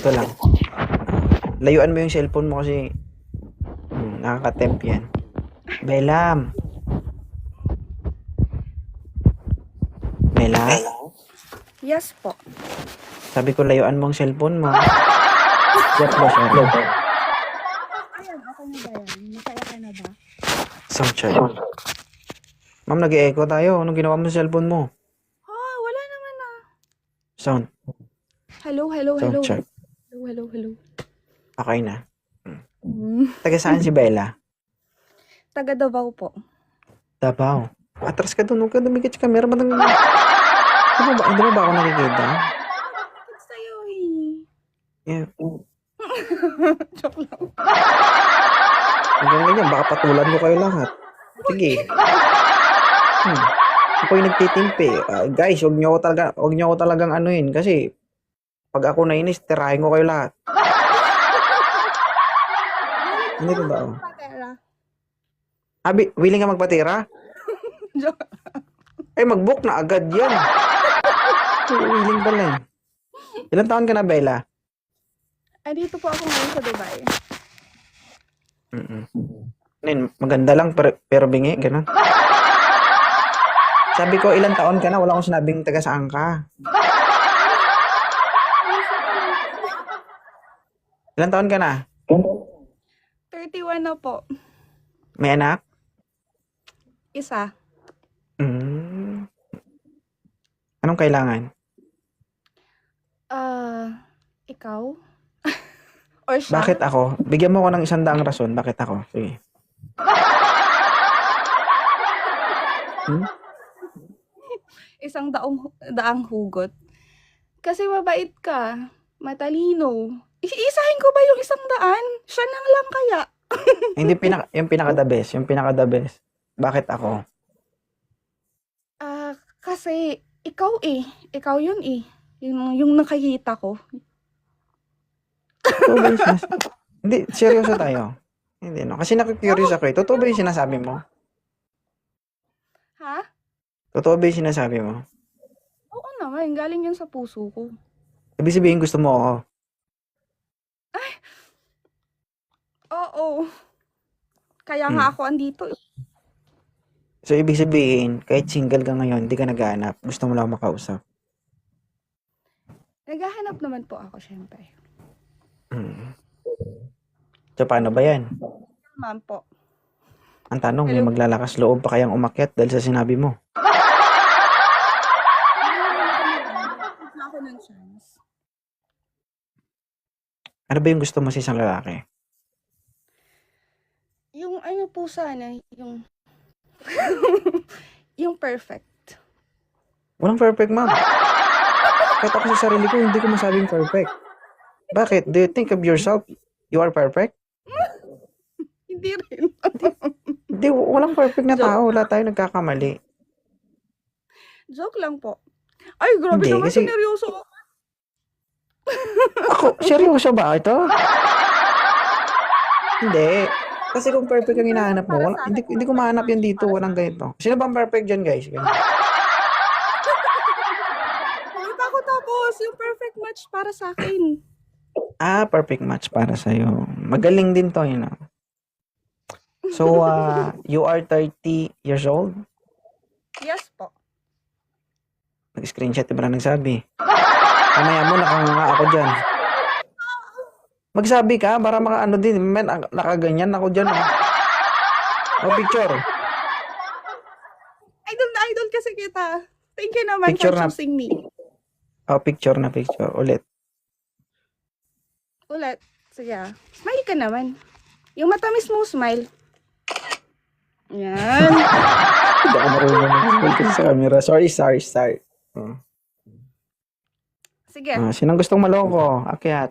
Ganito lang. Layuan mo yung cellphone mo kasi hmm, nakaka-tempt yan. Belam. Bella, Yes po. sabi ko layuan mo ang cellphone mo. Yes ba siya? Ayan, okay na ba yan? Naka-okay na ba? Sound check. Ma'am, nag-echo tayo. Anong ginawa mo sa cellphone mo? Ah, wala naman na. Sound. Hello, hello, Sound hello. check. Hello, hello, hello. Okay na. Mm. Taga saan si Bella? Taga Davao po. Davao. Atras ka doon. Huwag ka dumikit sa camera. Matang... Di ba, ba, di ba ba ako nakikita? Bakit sa'yo eh? Yeah. Joke lang. Hanggang ganyan, baka patulan ko kayo lahat. Sige. Hmm. Ako yung nagtitimpi. Ah, guys, wag niyo ako talaga, wag niyo ako talagang anuin kasi pag ako nainis, tirahin ko kayo lahat. Hindi ko ba? oh? Abi, willing ka magpatira? Joke. Eh, mag-book na agad yan. willing pala eh. Ilan taon ka na, Bella? Ay, dito po ako ngayon sa Dubai. Mm-mm. Maganda lang pero, pero bingi, ganun. Sabi ko, ilang taon ka na? Wala akong sinabing taga saan ka. Ilang taon ka na? 31 na po. May anak? Isa. Mm. Anong kailangan? Ah, ikaw? Or siya? Bakit ako? Bigyan mo ko ng isang daang rason. Bakit ako? Sige. Hmm? Isang daong, daang hugot. Kasi mabait ka. Matalino. Iisahin ko ba yung isang daan? Siya nang lang kaya. Hindi pinaka, yung pinaka the best. Yung pinaka the best. Bakit ako? Ah, kasi ikaw eh. Ikaw yun eh. Yung, yung nakikita ko. Totoo ba yung sinas- Hindi, seryoso tayo. Hindi, no? Kasi nakikurious ako eh. Totoo ba yung sinasabi mo? Ha? Totoo ba yung sinasabi mo? Oo naman. Galing yun sa puso ko. Ibig sabihin gusto mo ako. Oo. Kaya nga Hmm. ako andito eh. So, ibig sabihin, kahit single ka ngayon, hindi ka naghahanap. Gusto mo lang makausap. Naghahanap naman po ako, syempre. Hmm. So, paano ba yan? Naman po. Ang tanong, may Hello? maglalakas loob pa kayang umakyat dahil sa sinabi mo. Wala ako ng chance. Ano ba yung gusto mo sa isang lalaki? Yung ano po sana, yung... yung perfect. Walang perfect, ma'am. Kahit ako sa sarili ko, hindi ko masabing perfect. Bakit? Do you think of yourself, you are perfect? Hindi rin. Hindi, walang perfect na tao. Wala tayo nagkakamali. Joke lang po. Ay, grabe Hindi, naman, kasi- sineryoso ako. Ako, seryoso ba ito? hindi. Kasi kung perfect ang hinahanap mo, wala, hindi, hindi ko mahanap yan dito. Walang ganito. Sino bang perfect dyan, guys? Ganyan. Hindi pa ako tapos. Yung perfect match para sa akin. Ah, perfect match para sa'yo. Magaling din to, you know. So, uh, you are 30 years old? Yes po. Nag-screenshot ba na nagsabi? Mamaya mo, nakanganga ako dyan. Magsabi ka para makaano din. Men, ak- nakaganyan ako dyan. Oh. O, picture. Idol na idol kasi kita. Thank you naman Picture for na- choosing me. O, picture na picture. Ulit. Ulit. Sige ah. Smile ka naman. Yung matamis mo, smile. Yan. Hindi ako marunong mag-smile sa camera. Sorry, sorry, sorry. Oh. Sige. Ah, sinong gustong maloko? Akyat.